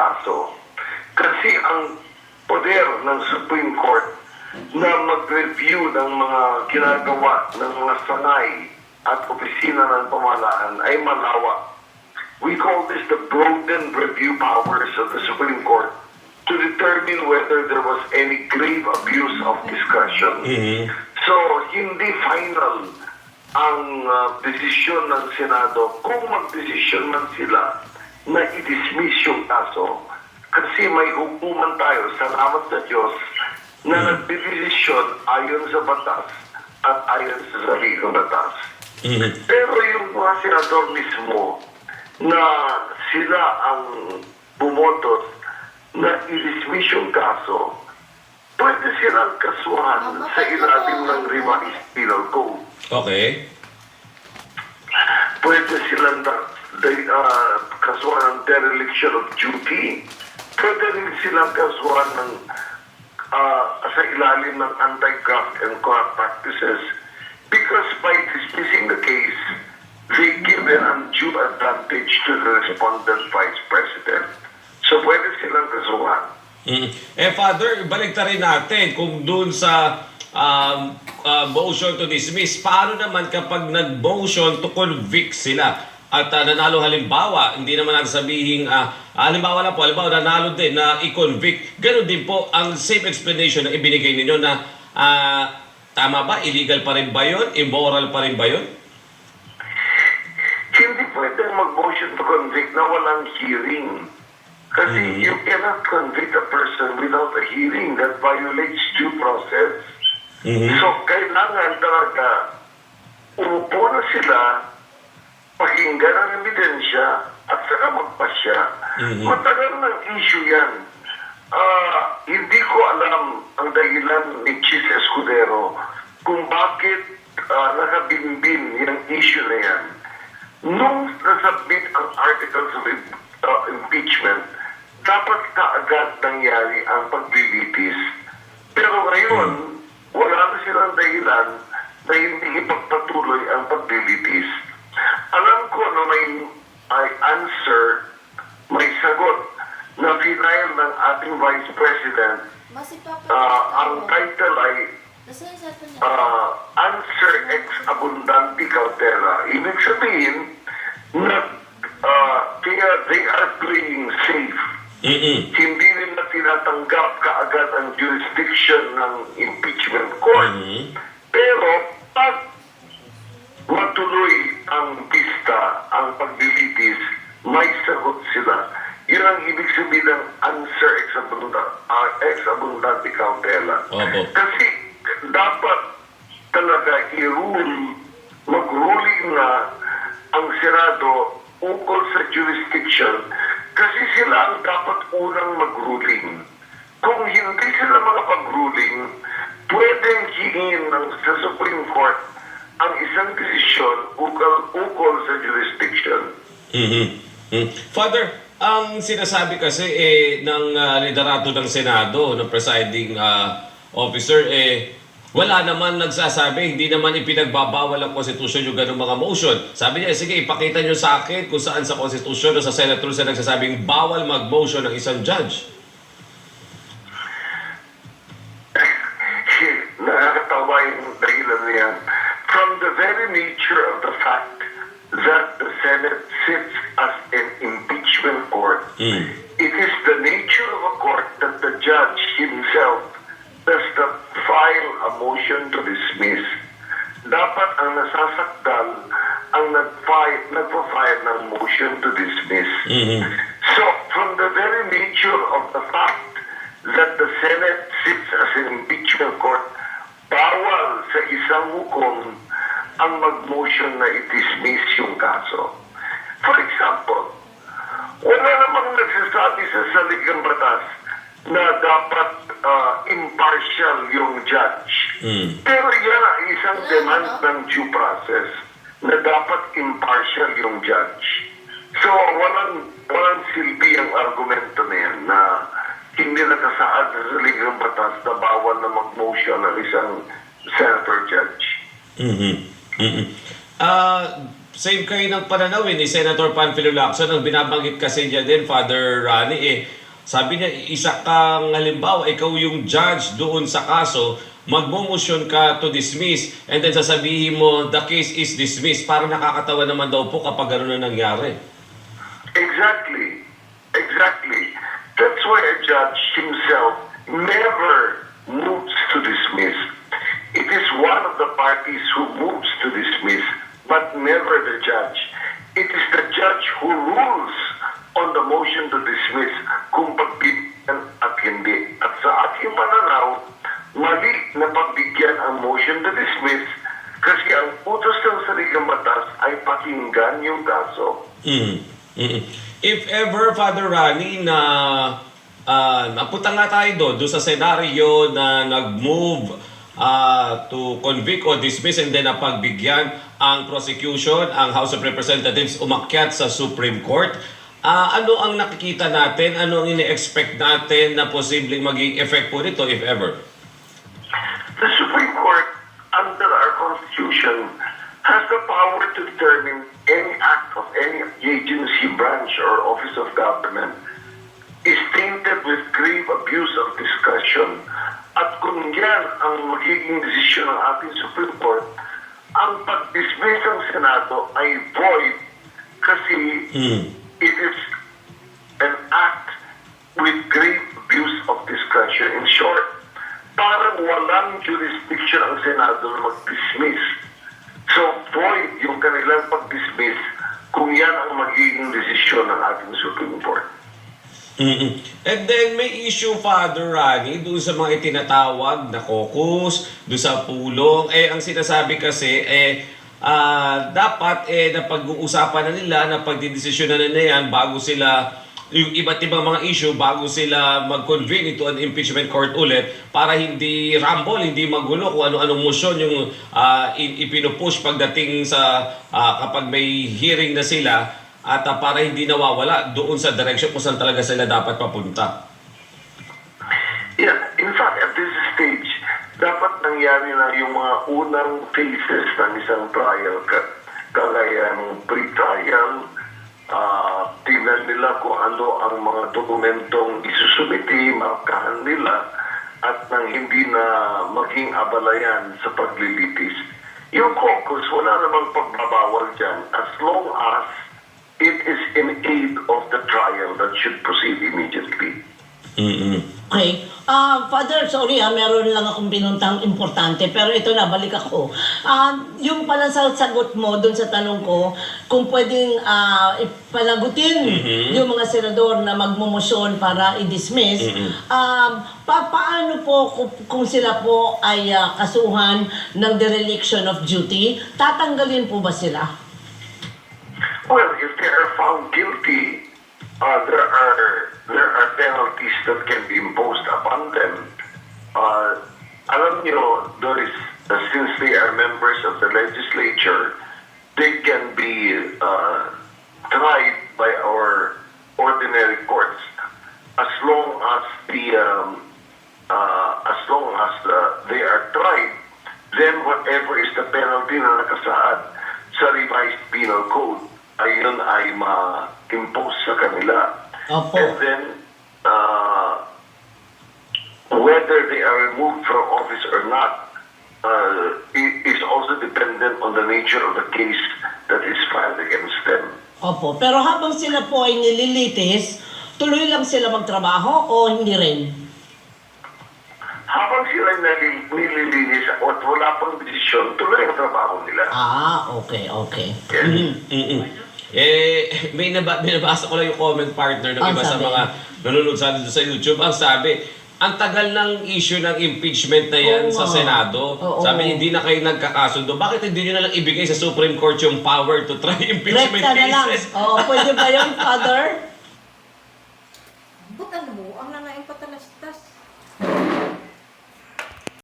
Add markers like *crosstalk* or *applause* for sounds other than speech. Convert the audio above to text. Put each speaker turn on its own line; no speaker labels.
kaso. Kasi ang poder ng Supreme Court na mag-review ng mga ginagawa ng mga sangay at opisina ng pamahalaan ay malawak. We call this the broadened review powers of the Supreme Court to determine whether there was any grave abuse of discretion. So, hindi final ang uh, desisyon ng Senado kung magdesisyon man sila na i-dismiss yung kaso kasi may hukuman tayo, salamat sa Diyos, na nagdedesisyon ayon sa batas at ayon sa sarili ng batas. Pero yung mga senador mismo na sila ang bumotos na i-dismiss yung kaso, pwede silang kasuhan sa ilalim ng revised penal code.
Okay.
Pwede silang de, ah, kasuhan ng dereliction of duty. Pwede rin silang kasuhan ng ah, sa ilalim ng anti-graft and corrupt practices because by dismissing the case, they give an undue advantage to the respondent vice president. So pwede silang kasuhan.
Mm. Eh, Father, balik rin natin kung dun sa um, uh, motion to dismiss, paano naman kapag nag-motion to convict sila? At uh, nanalo halimbawa, hindi naman natin sabihin, uh, halimbawa lang po, halimbawa nanalo din na i-convict. Ganon din po ang same explanation na ibinigay ninyo na ah, tama ba? Illegal pa rin ba yun? Immoral pa rin ba yun?
Hindi pwede mag-motion to convict na walang hearing. Kasi you cannot convict a person without a hearing that violates due process. So, kailangan talaga umupo na sila, pakinggan ang ebidensya, at saka magpasya. Matagal ng issue yan. Ah, hindi ko alam ang dahilan ni Chis Escudero kung bakit ah, nakabimbin yung issue na yan. Nung nasubmit ang articles of uh, impeachment, dapat kaagad nangyari ang paglilitis. Pero ngayon, wala na silang dahilan na hindi ipagpatuloy ang paglilitis. Alam ko na may, may answer, may sagot na final ng ating Vice President.
Masipag
Ah, ang title ay
Nasa yung cellphone niya?
uh, answer ex abundante cautela. Ibig sabihin na uh, they, are, they are playing safe.
Mm-mm.
Hindi nila tinatanggap kaagad ang jurisdiction ng impeachment court.
Mhm.
Pero pag matuloy ang pista, ang paglilitis, may sagot sila. Yun ang ibig sabihin ng answer ex abundante, uh, ex abundante cautela.
Opo.
Kasi dapat talaga i-rule, mag-ruling na ang Senado ukol sa jurisdiction kasi sila ang dapat unang mag-ruling. Kung hindi sila makapag-ruling, pwedeng hingin ng, sa Supreme Court ang isang desisyon ukol, ukol sa jurisdiction.
Mhm. Mm. Father, ang sinasabi kasi eh ng ah, liderato ng Senado, ng presiding ah, officer eh wala naman nagsasabi, hindi naman ipinagbabawal ang konstitusyon yung ganung mga motion. Sabi niya, sige, ipakita niyo sa akin kung saan sa konstitusyon o sa Senate rules na nagsasabing bawal mag-motion ng isang judge. *laughs*
Nakakatawa yung dahilan niya. From the very nature of the fact that the Senate sits as an impeachment court,
Mm.
it is the nature of a court that the judge himself does not file a motion to dismiss. Dapat ang nasasakdal ang nag-file, nagpa-file ng motion to dismiss.
Mhm.
So, from the very nature of the fact that the Senate sits as an impeachment court, bawal sa isang hukom ang mag-motion na i-dismiss yung kaso. For example, wala namang nagsasabi sa saligang batas na dapat impartial yung judge.
Mm.
Pero yan ang isang demand ng due process na dapat impartial yung judge. So, walang, walang silbi ang argumento na yan na hindi nakasaad sa ligang batas na bawal na mag-motion ng isang senator judge.
Mhm. Mhm. Ah, same kayo ng pananaw eh, ni Senator Panfilo Lacson. Ang binabanggit kasi niya din, Father Rani, eh, sabi niya, isa kang halimbawa, ikaw yung judge doon sa kaso, magmomosyon ka to dismiss, and then sasabihin mo, the case is dismissed. Parang nakakatawa naman daw po kapag gano'n na nangyari.
Exactly. Exactly. That's why a judge himself never moves to dismiss. It is one of the parties who moves to dismiss, but never the judge. It is the judge who rules on the motion to dismiss kung pagbigyan at hindi. At sa aking pananaw, mali na pagbigyan ang motion to dismiss kasi ang utos ng saligang batas ay pakinggan yung kaso.
Mm. Mm. If ever, Father Rani, na uh, napunta nga tayo doon, doon sa senaryo na nag-move ah, to convict or dismiss and then napagbigyan ang prosecution, ang House of Representatives umakyat sa Supreme Court. Ah, ano ang nakikita natin? Ano ang ini-expect natin na posibleng maging effect po nito, if ever?
The Supreme Court, under our Constitution, has the power to determine any act of any agency, branch, or office of government is tainted with grave abuse of discretion. At kung yan ang magiging desisyon ng ating Supreme Court, ang pag-dismiss ng Senado ay void kasi
Mm.
It is an act with grave abuse of discretion. In short, parang walang jurisdiction ang Senado na mag-dismiss. So, void yung kanilang pag-dismiss kung yan ang magiging desisyon ng ating Supreme Court.
And then may issue, Father Rani, doon sa mga itinatawag na caucus, doon sa pulong. Eh, ang sinasabi kasi, eh, ah, dapat eh, napag-uusapan na nila, napagdidesisyon na nila yan bago sila yung iba't ibang mga issue bago sila mag-convene ito an impeachment court ulit para hindi rumble, hindi magulo kung ano-anong motion yung ah, in- ipinupush pagdating sa ah, kapag may hearing na sila at ah, para hindi nawawala doon sa direction kung saan talaga sila dapat papunta.
Yeah, in fact, at this stage, dapat nangyari na yung mga unang phases ng isang trial, ka, kagaya ng pre-trial, ah, tingnan nila kung ano ang mga dokumentong isusumiti, markahan nila, at nang hindi na maging abalayan sa paglilitis. Yung caucus, wala namang pagbabawal dyan as long as it is in aid of the trial that should proceed immediately.
mm
Okay. Ah, Father, sorry ha, meron lang akong binuntang importante, pero ito na, balik ako. Ah, yung pala sa sagot mo dun sa tanong ko, kung pwedeng ah, ipalagutin yung mga senador na magmumosyon para i-dismiss, um, pa paano po kung, kung sila po ay ah, kasuhan ng dereliction of duty, tatanggalin po ba sila?
Well, if they are found guilty, uh, there are there are penalties that can be imposed upon them. Uh, alam niyo, there is, uh, since they are members of the legislature, they can be uh, tried by our ordinary courts as long as the um, uh, as long as uh, they are tried, then whatever is the penalty na nakasaad sa revised penal code, ayun ay ma-impose sa kanila.
Opo.
And then, uh, whether they are removed from office or not, uh, is also dependent on the nature of the case that is filed against them.
Opo, pero habang sila po ay nililitis, tuloy lang sila magtrabaho o hindi rin?
Habang sila nililinis at wala pang desisyon, tuloy ang trabaho nila.
Ah, okay, okay.
Yes.
Mhm.
mm Eh, *laughs* may naba, binabasa ko lang yung comment partner ng
Ang
iba sa
sabi?
mga nanonood sa, sa YouTube. Ang sabi, ang tagal ng issue ng impeachment na yan
Oo
sa
nga.
Senado.
Oo.
Sabi, hindi na kayo nagkakasundo. Bakit hindi nyo na lang ibigay sa Supreme Court yung power to try *laughs* impeachment
Rekta na lang.
cases?
Oo, pwede ba yun, *laughs* Father?
But ano mo,